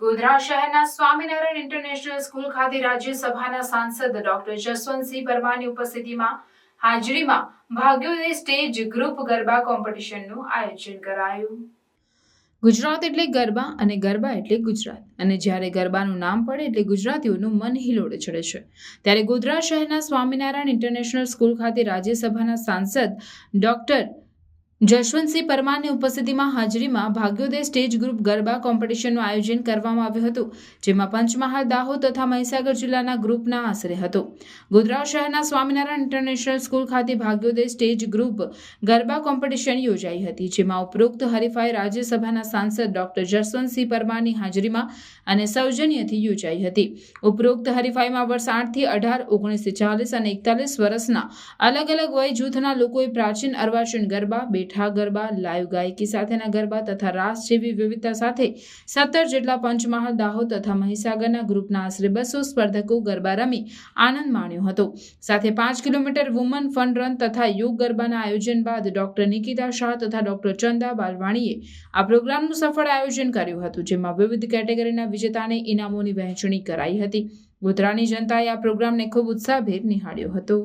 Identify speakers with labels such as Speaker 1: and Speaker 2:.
Speaker 1: ગોધરા શહેરના Swaminarayan international school ખાતે રાજ્યસભાના સાંસદ ડોક્ટર જસવંતસિંહ પરમારની ઉપસ્થિતિમાં હાજરીમાં ભાગ્યોદય સ્ટેજ ગ્રુપ ગરબા કોમ્પિટિશનનું આયોજન કરાયું. ગુજરાત એટલે ગરબા અને ગરબા એટલે ગુજરાત. અને જ્યારે ગરબાનું નામ પડે એટલે ગુજરાતીઓનું મન હિલોડે ચડે છે. ત્યારે ગોધરા શહેરના સ્વામિનારાયણ ઇન્ટરનેશનલ સ્કૂલ ખાતે રાજ્યસભાના સાંસદ ડોક્ટર જશવંતસિંહ પરમારની ઉપસ્થિતિમાં હાજરીમાં ભાગ્યોદય સ્ટેજ ગ્રુપ ગરબા કોમ્પિટિશનનું આયોજન કરવામાં આવ્યું હતું, જેમાં પંચમહાલ, દાહોદ તથા મહીસાગર જિલ્લાના ગ્રુપના આશરે હતો. ગોધરા શહેરના સ્વામિનારાયણ ઇન્ટરનેશનલ સ્કૂલ ખાતે Bhagyoday stage group Garba competition યોજાઈ હતી, જેમાં ઉપરોક્ત હરીફાઈ રાજ્યસભાના સાંસદ ડોક્ટર જશવંતસિંહ પરમારની હાજરીમાં અને સૌજન્યથી યોજાઈ હતી. ઉપરોક્ત હરીફાઈમાં વર્ષ આઠથી અઢાર ઓગણીસો ચાલીસ અને એકતાલીસ વર્ષના અલગ અલગ વય જૂથના લોકોએ પ્રાચીન અર્વાચીન ગરબા બેઠા ગરબા લાઈવ ગાયકી સાથેના ગરબા તથા રાસ જેવી વિવિધતા સાથે સત્તર જેટલા પંચમહાલ દાહોદ તથા મહીસાગરના ગ્રુપના આશરે બસો સ્પર્ધકો ગરબા રમી આનંદ માણ્યો હતો. સાથે પાંચ કિલોમીટર વુમન ફન રન તથા યોગ ગરબાના આયોજન બાદ ડોક્ટર નિકિતા શાહ તથા ડોક્ટર ચંદા બાલવાણીએ આ પ્રોગ્રામનું સફળ આયોજન કર્યું હતું, જેમાં વિવિધ કેટેગરીના વિજેતાને ઇનામોની વહેંચણી કરાઈ હતી. ગોધરાની જનતાએ આ પ્રોગ્રામને ખૂબ ઉત્સાહભેર નિહાળ્યો હતો.